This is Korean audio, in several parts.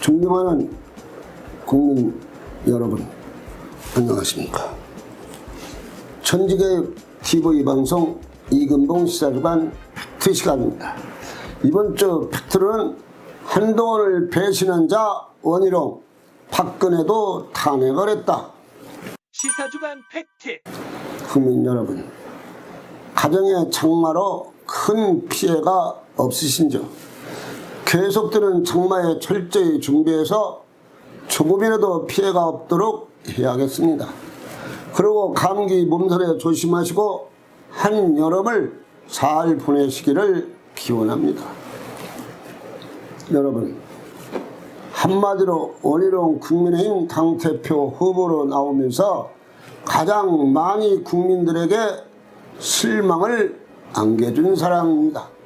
존경하는 국민 여러분, 안녕하십니까. 천지개 TV 방송 이근봉 시사주간 팩트 시간입니다. 이번 주 팩트는 한동훈을 배신한 자 원희룡, 박근혜도 탄핵을 했다. 시사주간 팩트 국민 여러분, 가정의 장마로 큰 피해가 없으신죠? 계속되는 장마에 철저히 준비해서 조금이라도 피해가 없도록 해야겠습니다. 그리고 감기 몸살에 조심하시고 한여름을 잘 보내시기를 기원합니다. 여러분, 한마디로 원희룡 국민의힘 당대표 후보로 나오면서 가장 많이 국민들에게 실망을 안겨준 사람입니다.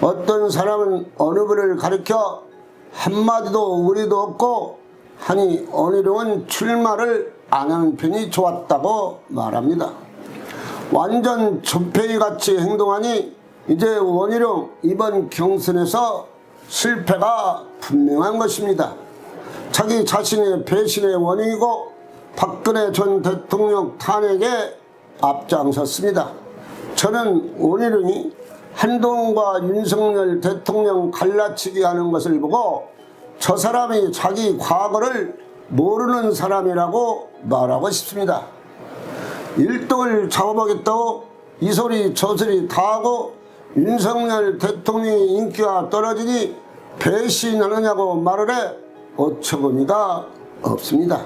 어떤 사람은 어느 분을 가리켜 한마디도 우리도 없고 하니 원희룡은 출마를 안 하는 편이 좋았다고 말합니다. 완전 조폐이 같이 행동하니 이제 원희룡 이번 경선에서 실패가 분명한 것입니다. 자기 자신의 배신의 원인이고 박근혜 전 대통령 탄핵에 앞장섰습니다. 저는 원희룡이 한동훈과 윤석열 대통령 갈라치기 하는 것을 보고 저 사람이 자기 과거를 모르는 사람이라고 말하고 싶습니다. 1등을 잡아보겠다고 이 소리 저 소리 다 하고 윤석열 대통령의 인기가 떨어지니 배신하느냐고 말을 해 어처구니가 없습니다.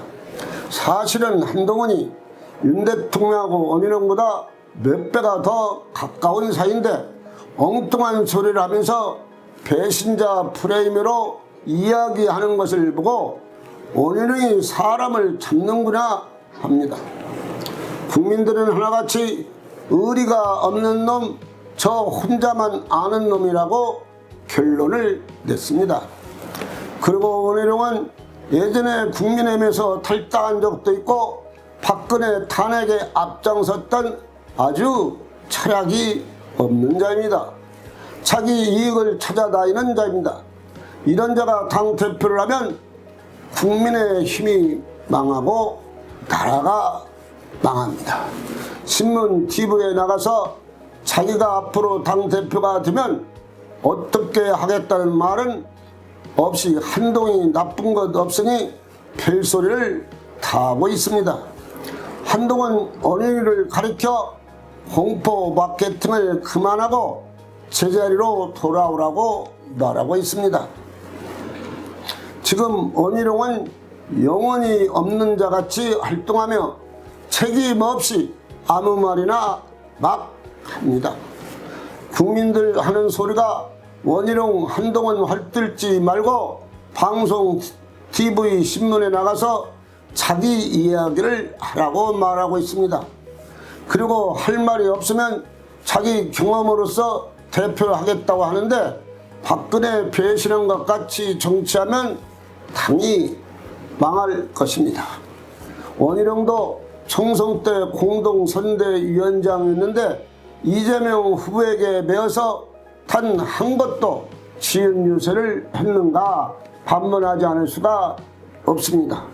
사실은 한동훈이 윤 대통령하고 원희룡보다 몇 배가 더 가까운 사이인데 엉뚱한 소리를 하면서 배신자 프레임으로 이야기하는 것을 보고 원희룡이 사람을 잡는구나 합니다. 국민들은 하나같이 의리가 없는 놈, 저 혼자만 아는 놈이라고 결론을 냈습니다. 그리고 원희룡은 예전에 국민의힘에서 탈당한 적도 있고 박근혜 탄핵에 앞장섰던 아주 철학이 없는 자입니다. 자기 이익을 찾아다니는 자입니다. 이런 자가 당 대표를 하면 국민의 힘이 망하고 나라가 망합니다. 신문 TV에 나가서 자기가 앞으로 당 대표가 되면 어떻게 하겠다는 말은 없이 한동이 나쁜 것 없으니 별소리를 다 하고 있습니다. 한동은 언행을 가리켜 공포 마케팅을 그만하고 제자리로 돌아오라고 말하고 있습니다. 지금 원희룡은 영혼이 없는 자 같이 활동하며 책임 없이 아무 말이나 막 합니다. 국민들 하는 소리가 원희룡 한동훈 활들지 말고 방송 TV 신문에 나가서 자기 이야기를 하라고 말하고 있습니다. 그리고 할 말이 없으면 자기 경험으로서 대표하겠다고 하는데 박근혜 배신한 것 같이 정치하면 당이 망할 것입니다. 원희룡도 총선 때 공동선대위원장이었는데 이재명 후보에게 매어서 단 한 것도 지은 유세를 했는가 반문하지 않을 수가 없습니다.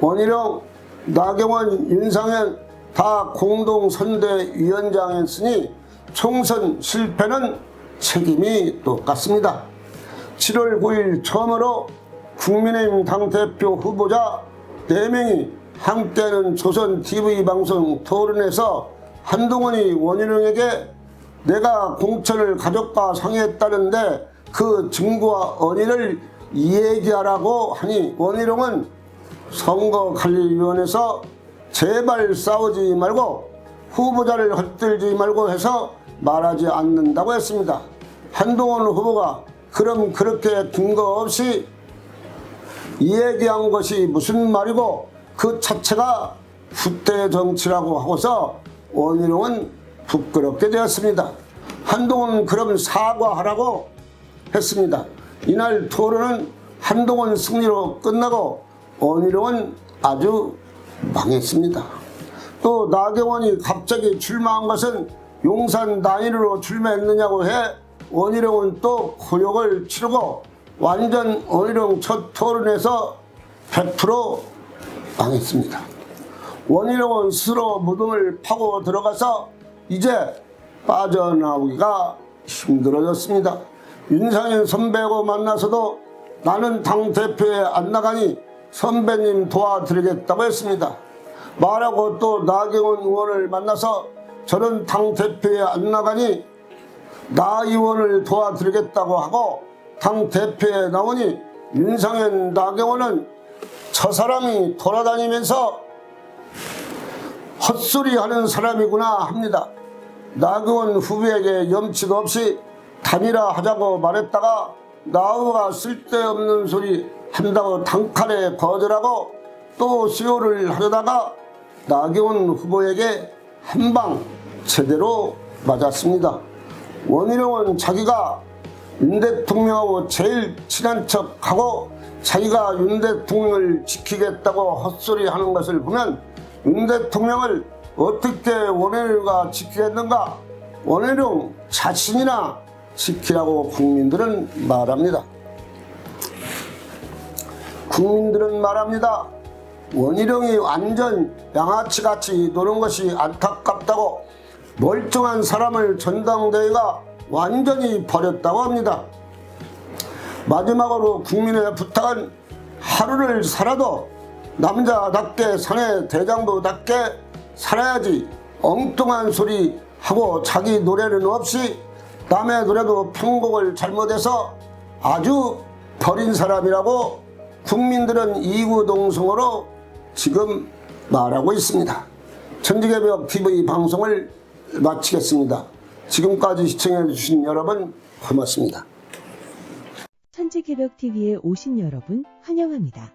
원희룡, 나경원, 윤상현 다 공동선대위원장이었으니 총선 실패는 책임이 똑같습니다. 7월 9일 처음으로 국민의힘 당대표 후보자 4명이 함께하는 조선 TV 방송 토론에서 한동훈이 원희룡에게 내가 공천을 가족과 상의했다는데 그 증거와 언의를 얘기하라고 하니 원희룡은 선거관리위원회에서 제발 싸우지 말고 후보자를 헛들지 말고 해서 말하지 않는다고 했습니다. 한동훈 후보가 그럼 그렇게 근거 없이 이 얘기한 것이 무슨 말이고 그 자체가 후퇴 정치라고 하고서 원희룡은 부끄럽게 되었습니다. 한동훈은 그럼 사과하라고 했습니다. 이날 토론은 한동훈 승리로 끝나고 원희룡은 아주 망했습니다. 또 나경원이 갑자기 출마한 것은 용산 단일로 출마했느냐고 해 원희룡은 또 곤욕을 치르고 완전 원희룡 첫 토론에서 100% 망했습니다. 원희룡은 스스로 무덤을 파고 들어가서 이제 빠져나오기가 힘들어졌습니다. 윤상현 선배하고 만나서도 나는 당 대표에 안 나가니 선배님 도와드리겠다고 했습니다. 말하고 또 나경원 의원을 만나서 저는 당 대표에 안 나가니 나 의원을 도와드리겠다고 하고 당 대표에 나오니 윤상현 나경원은 저 사람이 돌아다니면서 헛소리 하는 사람이구나 합니다. 나경원 후보에게 염치도 없이 단일화 하자고 말했다가 나우가 쓸데없는 소리 한다고 단칼에 거절하고 또 수요를 하려다가 나경원 후보에게 한 방 제대로 맞았습니다. 원희룡은 자기가 윤 대통령하고 제일 친한 척하고 자기가 윤 대통령을 지키겠다고 헛소리 하는 것을 보면 윤 대통령을 어떻게 원희룡가 지키겠는가 원희룡 자신이나 지키라고 국민들은 말합니다. 국민들은 말합니다. 원희룡이 완전 양아치같이 노는 것이 안타깝다고 멀쩡한 사람을 전당대회가 완전히 버렸다고 합니다. 마지막으로 국민의 부탁은 하루를 살아도 남자답게 사내 대장부답게 살아야지 엉뚱한 소리 하고 자기 노래는 없이 남의 노래도 편곡을 잘못해서 아주 버린 사람이라고 국민들은 이구동성으로 지금 말하고 있습니다. 천지개벽 TV 방송을 마치겠습니다. 지금까지 시청해 주신 여러분 고맙습니다. 천지개벽TV에 오신 여러분 환영합니다.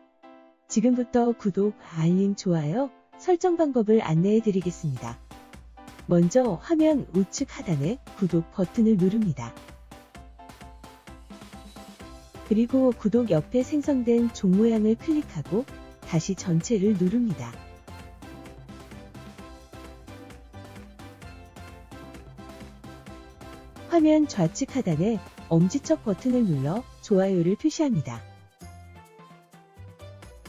지금부터 구독, 알림, 좋아요, 설정 방법을 안내해 드리겠습니다. 먼저 화면 우측 하단에 구독 버튼을 누릅니다. 그리고 구독 옆에 생성된 종 모양을 클릭하고 다시 전체를 누릅니다. 화면 좌측 하단에 엄지척 버튼을 눌러 좋아요를 표시합니다.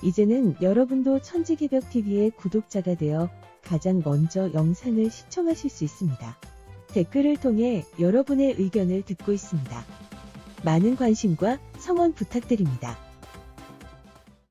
이제는 여러분도 천지개벽TV의 구독자가 되어 가장 먼저 영상을 시청하실 수 있습니다. 댓글을 통해 여러분의 의견을 듣고 있습니다. 많은 관심과 성원 부탁드립니다.